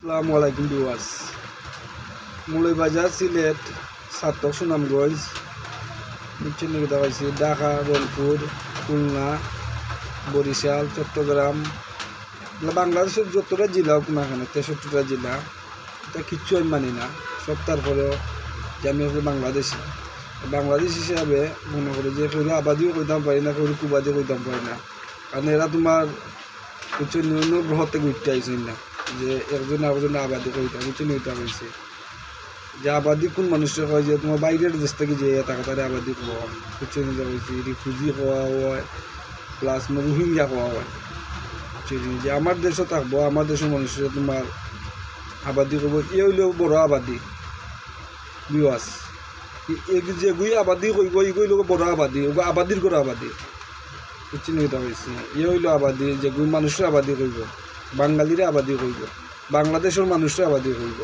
আসসালামু আলাইকুম ভিউয়ার্স। মুলইবাজার সিলেট, সাতক সুনামগঞ্জ। বুঝছেন নাকি দেখাইছি ঢাকা, রংপুর, খুলনা, বরিশাল, চট্টগ্রাম। বাংলাদেশের যতটা জেলা হোক না কেন, তেষট্টিটা জেলা, এটা কিচ্ছু আমি মানি না। সব তারপরেও যে আমি হচ্ছে বাংলাদেশি। বাংলাদেশ হিসাবে মনে করি যে কোনো আবাদিও কইতাম পারি না কোনো কুবাদিও কইতাম পারি না। কারণ এরা তোমার কিছু অন্য গ্রহতে ঘুরতে আইসি না। যে একজন আরেকজন আবাদি কইতাম কিছু নিতে হয়েছে যে আবাদি কোন মানুষের হয় যে তোমার বাইরের দেশ থেকে যে টাকা তারা আবাদি কোয়া হয় নিতে হয়েছে রিফিউজি হওয়া হয় প্লাস রোহিঙ্গা হওয়া হয় বুঝছেন? যে আমার দেশও থাকব, আমার দেশের মানুষের তোমার আবাদি করব, এ হইলেও বড় আবাদি, বিওয়াস। যেগুই আবাদি কইব এগুলো বড় আবাদি আবাদির করে আবাদি। বুঝছেন এটা হয়েছে ইয়ে হইল আবাদি গুই মানুষের আবাদি কইব। বাঙালিরে আবাদি হইব। বাংলাদেশের মানুষরা আবাদি কইব